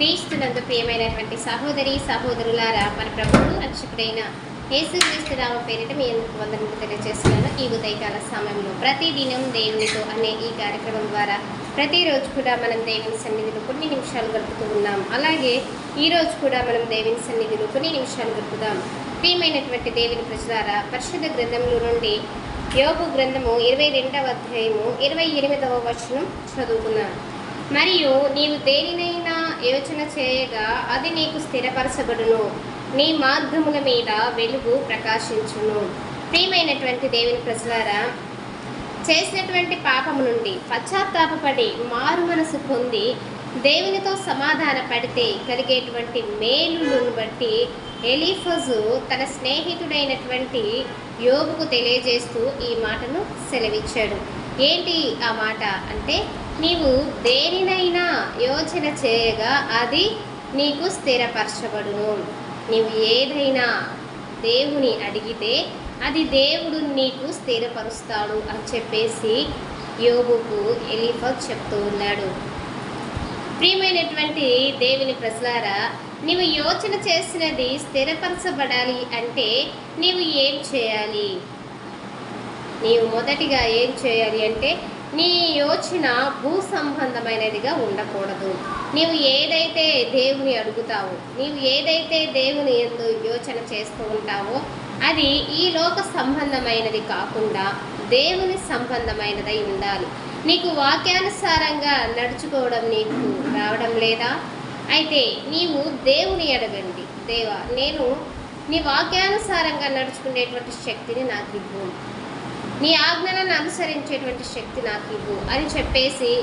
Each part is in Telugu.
క్రీస్తునందు ప్రియమైనటువంటి సహోదరి సహోదరులారా మన ప్రభుత్వ రక్షకుడైన యేసుక్రీస్తు రామ పేరిట మీ ఎందుకు వందనలు తెలియజేస్తున్నాను. ఈ ఉదయకాల సమయంలో ప్రతిదినం దేవునితో అనే ఈ కార్యక్రమం ద్వారా ప్రతిరోజు కూడా మనం దేవుని సన్నిధిలో కొన్ని నిమిషాలు గడుపుతూ ఉన్నాం. అలాగే ఈరోజు కూడా మనం దేవుని సన్నిధిలో కొన్ని నిమిషాలు గడుపుదాం. ప్రియమైనటువంటి దేవుని ప్రజలారా పరిశుద్ధ గ్రంథంలో నుండి యోగు గ్రంథము ఇరవై రెండవ అధ్యాయము ఇరవై ఎనిమిదవ వచనం చదువుకున్నాను మరియు నీవు దేనినైనా యోచన చేయగా అది నీకు స్థిరపరచబడును. నీ మార్గముల మీద వెలుగు ప్రకాశించును. ప్రియమైనటువంటి దేవుని ప్రజలారా చేసినటువంటి పాపము నుండి పశ్చాత్తాపపడి మారు మనసు పొంది దేవునితో సమాధాన పడితే కలిగేటువంటి మేలులను బట్టి ఎలీఫజు తన స్నేహితుడైనటువంటి యోగుకు తెలియజేస్తూ ఈ మాటను సెలవిచ్చాడు. ఏంటి ఆ మాట? అంటే నీవు దేనినైనా యోచన చేయగా అది నీకు స్థిరపరచబడును. నీవు ఏదైనా దేవుని అడిగితే అది దేవుడు నీకు స్థిరపరుస్తాడు అని చెప్పేసి యోగుకు ఎలిఫక్ చెప్తూ ఉన్నాడు. ప్రియమైనటువంటి దేవుని ప్రజలారా నీవు యోచన చేసినది స్థిరపరచబడాలి అంటే నీవు ఏం చేయాలి? నీవు మొదటిగా ఏం చేయాలి అంటే నీ యోచన భూ సంబంధమైనదిగా ఉండకూడదు. నీవు ఏదైతే దేవుని అడుగుతావో నీవు ఏదైతే దేవుని ఎందు యోచన చేస్తూ ఉంటావో అది ఈ లోక సంబంధమైనది కాకుండా దేవుని సంబంధమైనదై ఉండాలి. నీకు వాక్యానుసారంగా నడుచుకోవడం నీకు రావడం లేదా? అయితే నీవు దేవుని అడగండి దేవా నేను నీ వాక్యానుసారంగా నడుచుకునేటువంటి శక్తిని నాకు ఇవ్వు. నీ ఆజ్ఞలను అనుసరించేటువంటి శక్తి నాకు ఇవ్వు అని చెప్పేసి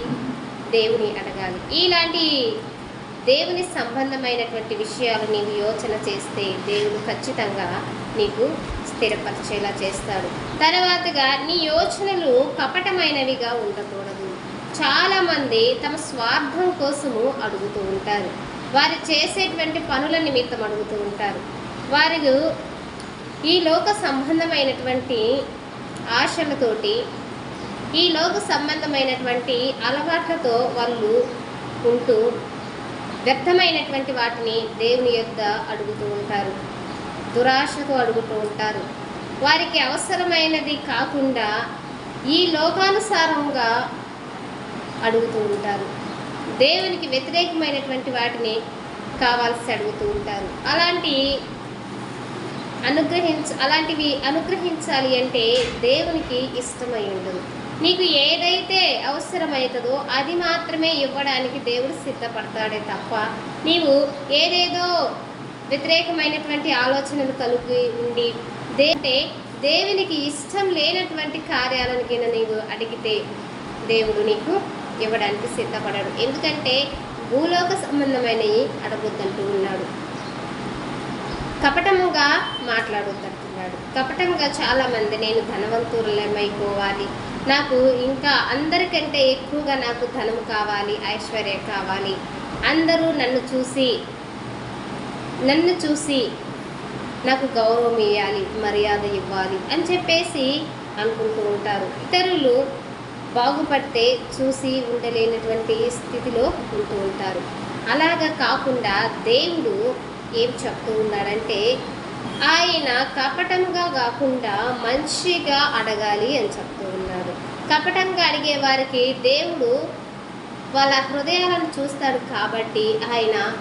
దేవుని అడగాలి. ఇలాంటి దేవుని సంబంధమైనటువంటి విషయాలు నీవు యోచన చేస్తే దేవుడు ఖచ్చితంగా నీకు స్థిరపరిచేలా చేస్తాడు. తర్వాతగా నీ యోచనలు కపటమైనవిగా ఉండకూడదు. చాలామంది తమ స్వార్థం కోసము అడుగుతూ ఉంటారు. వారు చేసేటువంటి పనుల నిమిత్తం అడుగుతూ ఉంటారు. వారు ఈ లోక సంబంధమైనటువంటి ఆశలతోటి ఈ లోక సంబంధమైనటువంటి అలవాట్లతో వాళ్ళు ఉంటూ వ్యర్థమైనటువంటి వాటిని దేవుని యొక్క అడుగుతూ ఉంటారు. దురాశతో అడుగుతూ ఉంటారు. వారికి అవసరమైనది కాకుండా ఈ లోకానుసారంగా అడుగుతూ ఉంటారు. దేవునికి వ్యతిరేకమైనటువంటి వాటిని కావాల్సి అడుగుతూ ఉంటారు. అలాంటి అనుగ్రహించ అలాంటివి అనుగ్రహించాలి అంటే దేవునికి ఇష్టమై ఉండదు నీకు ఏదైతే అవసరమవుతుందో అది మాత్రమే ఇవ్వడానికి దేవుడు సిద్ధపడతాడే తప్ప నీవు ఏదేదో వ్యతిరేకమైనటువంటి ఆలోచనలు కలిగి ఉండి దేంటే దేవునికి ఇష్టం లేనటువంటి కార్యాలను కింద నీవు అడిగితే దేవుడు నీకు ఇవ్వడానికి సిద్ధపడడు. ఎందుకంటే భూలోక సంబంధమైనవి అడగొద్దంటూ ఉన్నాడు. కపటముగా మాట్లాడుతున్నాడు కపటంగా చాలామంది నేను ధనవంతులమైపోవాలి నాకు ఇంకా అందరికంటే ఎక్కువగా నాకు ధనం కావాలి ఐశ్వర్యం కావాలి. అందరూ నన్ను చూసి నన్ను చూసి నాకు గౌరవం ఇవ్వాలి మర్యాద ఇవ్వాలి అని చెప్పేసి అనుకుంటూ ఉంటారు. ఇతరులు బాగుపడితే చూసి ఉండలేనటువంటి స్థితిలో ఉంటూ ఉంటారు. అలాగా కాకుండా దేవుడు ఏం చెప్తూ ఉన్నాడంటే ఆయన కపటంగా కాకుండా మంచిగా అడగాలి అని చెప్తూ ఉన్నాడు. కపటంగా అడిగే వారికి దేవుడు వాళ్ళ హృదయాలను చూస్తాడు కాబట్టి ఆయన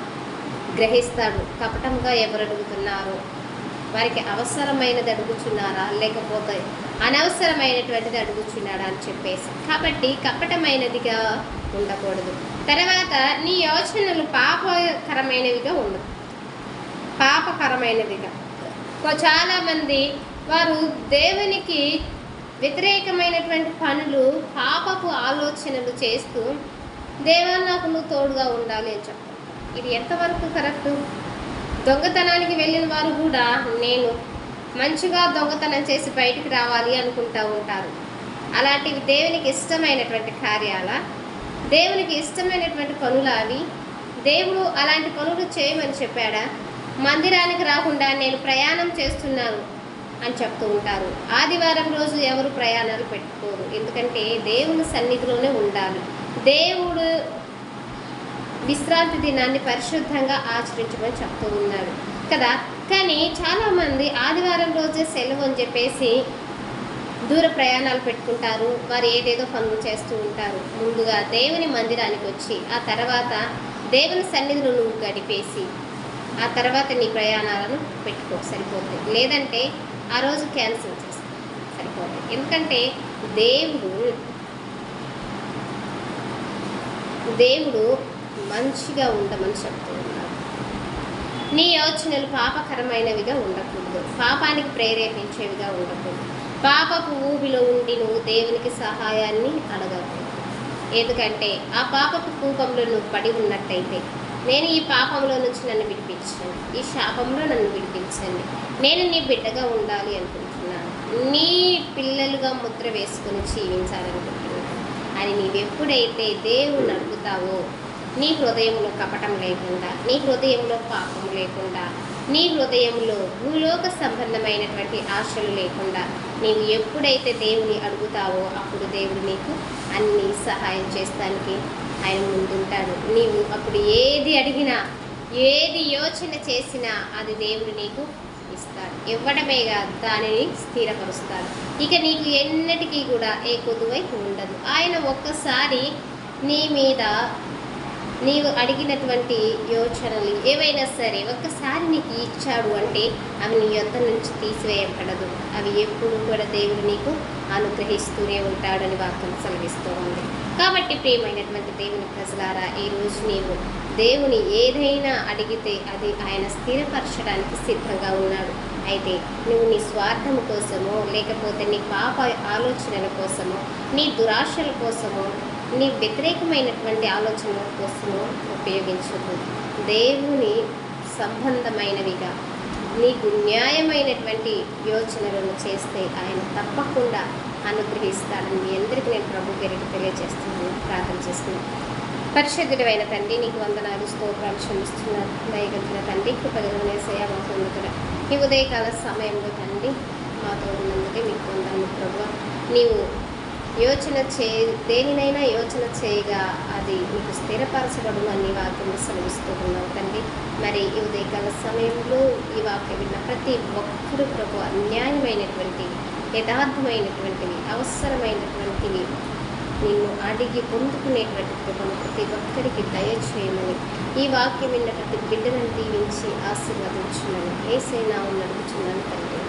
గ్రహిస్తాడు. కపటంగా ఎవరు అడుగుతున్నారో వారికి అవసరమైనది అడుగుచున్నారా? లేకపోతే అనవసరమైనటువంటిది అడుగుచున్నాడా? అని చెప్పేసి. కాబట్టి కపటమైనదిగా ఉండకూడదు. తర్వాత నీ యోచనలు పాపకరమైనవిగా ఉండదు పాపకరమైనదిగా. చాలామంది వారు దేవునికి వ్యతిరేకమైనటువంటి పనులు పాపపు ఆలోచనలు చేస్తూ దేవా నాకు నువ్వు తోడుగా ఉండాలి అని చెప్తారు. ఇది ఎంతవరకు కరెక్ట్? దొంగతనానికి వెళ్ళిన వారు కూడా నేను మంచిగా దొంగతనం చేసి బయటికి రావాలి అనుకుంటూ ఉంటారు. అలాంటివి దేవునికి ఇష్టమైనటువంటి కార్యాల దేవునికి ఇష్టమైనటువంటి పనులు అవి. దేవుడు అలాంటి పనులు చేయమని చెప్పాడా? మందిరానికి రాకుండా నేను ప్రయాణం చేస్తున్నాను అని చెప్తూ ఉంటారు. ఆదివారం రోజు ఎవరు ప్రయాణాలు పెట్టుకోరు. ఎందుకంటే దేవుని సన్నిధిలోనే ఉండాలి. దేవుడు విశ్రాంతి దినాన్ని పరిశుద్ధంగా ఆచరించమని చెప్తూ ఉన్నాడు. కదా? కానీ చాలామంది ఆదివారం రోజే సెలవు అని చెప్పేసి దూర ప్రయాణాలు పెట్టుకుంటారు. వారు ఏదేదో పనులు చేస్తూ ఉంటారు. ముందుగా దేవుని మందిరానికి వచ్చి ఆ తర్వాత దేవుని సన్నిధిలో నువ్వు గడిపేసి ఆ తర్వాత నీ ప్రయాణాలను పెట్టుకో సరిపోతుంది. లేదంటే ఆ రోజు క్యాన్సిల్ చేసుకో సరిపోతుంది. ఎందుకంటే దేవుడు దేవుడు మంచిగా ఉండమని చెప్తూ ఉన్నాడు. నీ యోచనలు పాపకరమైనవిగా ఉండకూడదు. పాపానికి ప్రేరేపించేవిగా ఉండకూడదు. పాపపు ఊబిలో ఉండి నువ్వు దేవునికి సహాయాన్ని అడగకూడదు. ఎందుకంటే ఆ పాపపు కూపంలో నువ్వు పడి ఉన్నట్టయితే నేను ఈ పాపంలో నుంచి నన్ను విడిపించండి. ఈ శాపంలో నన్ను విడిపించండి. నేను నీ బిడ్డగా ఉండాలి అనుకుంటున్నాను. నీ పిల్లలుగా ముద్ర వేసుకొని జీవించాలనుకుంటున్నాను. అని నీవెప్పుడైతే దేవుని అడుగుతావో నీ హృదయంలో కపటం లేకుండా నీ హృదయంలో పాపం లేకుండా నీ హృదయంలో భూలోక సంబంధమైనటువంటి ఆశలు లేకుండా నీవు ఎప్పుడైతే దేవుని అడుగుతావో అప్పుడు దేవుడు నీకు అన్ని సహాయం చేస్తానికి ఆయన ముందుంటాడు. నీవు అప్పుడు ఏది అడిగినా ఏది యోచన చేసినా అది దేవుడు నీకు ఇస్తాడు. ఇవ్వడమే కాదు దానిని స్థిరపరుస్తాడు. ఇక నీకు ఎన్నటికీ కూడా ఏ కొదువై ఉండదు. ఆయన ఒక్కసారి నీ మీద నీవు అడిగినటువంటి యోచనలు ఏవైనా సరే ఒక్కసారి నీకు ఇచ్చాడు అంటే అవి నీ యొద్ద నుంచి తీసివేయబడదు. అవి ఎప్పుడు కూడా దేవుడు నీకు అనుగ్రహిస్తూనే ఉంటాడని వాక్యం సెలవిస్తూ ఉంది. కాబట్టి ప్రియమైనటువంటి దేవుని ప్రజలారా ఈరోజు నీవు దేవుని ఏదైనా అడిగితే అది ఆయన స్థిరపరచడానికి సిద్ధంగా ఉన్నాడు. అయితే నువ్వు నీ స్వార్థం కోసమో లేకపోతే నీ పాప ఆలోచనల కోసమో నీ దురాశల కోసమో నీ వ్యతిరేకమైనటువంటి ఆలోచనల కోసం ఉపయోగించదు దేవుని సంబంధమైనవిగా నీకు న్యాయమైనటువంటి యోచనలను చేస్తే ఆయన తప్పకుండా అనుగ్రహిస్తాడని మీ అందరికీ నేను ప్రభు పేరికి తెలియజేస్తున్నాను ప్రార్థన చేసుకున్నాను పరిశుద్ధుడైన తండ్రి నీకు వందనాలు స్తోత్రాలు క్షమిస్తున్నాను దయగలిగిన తండ్రి కృపగలనేసయ మాకు కూడా ఈ ఉదయకాల సమయంలో తండ్రి మాతో ఉన్నందుకే మీకు వందనాలు ప్రభు. నీవు యోచన చే దేనినైనా యోచన చేయగా అది మీకు స్థిరపరచబడును అని వాక్యం సెలవిస్తూ ఉన్నావు తండ్రి. మరి ఈ ఉదయకాల సమయంలో ఈ వాక్యం విన్న ప్రతి ఒక్కరు ప్రభు అన్యాయమైనటువంటివి యథార్థమైనటువంటివి అవసరమైనటువంటివి నిన్ను అడిగి పొందుకునేటువంటి కృపను ప్రతి ఒక్కరికి దయచేయమని ఈ వాక్యం విన్న ప్రతి బిడ్డలను దీవించి ఆశీర్వదించున్నాను ఏసైనా నడుపుచున్నాను తండ్రి.